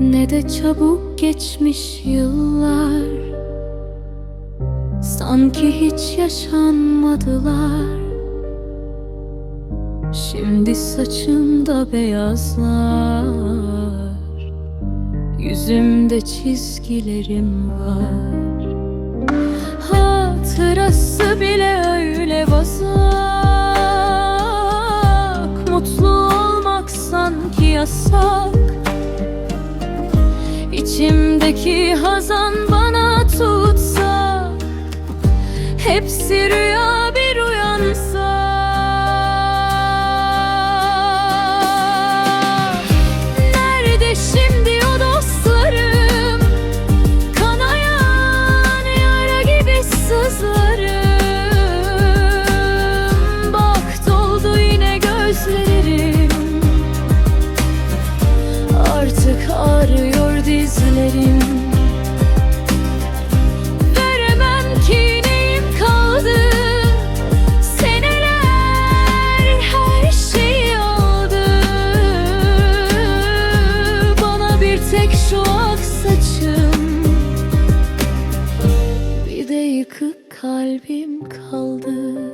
Ne de çabuk geçmiş yıllar. Sanki hiç yaşanmadılar. Şimdi saçımda beyazlar. Yüzümde çizgilerim var. Hatırası bile öyle vazak. Mutlu olmak sanki yasak İçimdeki hazan bana tutsa Hepsi rüya bir uyansa. Nerede şimdi o dostlarım? Kanayan yara gibi sızlarım. Bak doldu yine gözlerim. Artık arıyor dizlerim Veremem ki neyim kaldı. Seneler her şeyi aldı. Bana bir tek şu ak saçım. Bir de yıkık kalbim kaldı.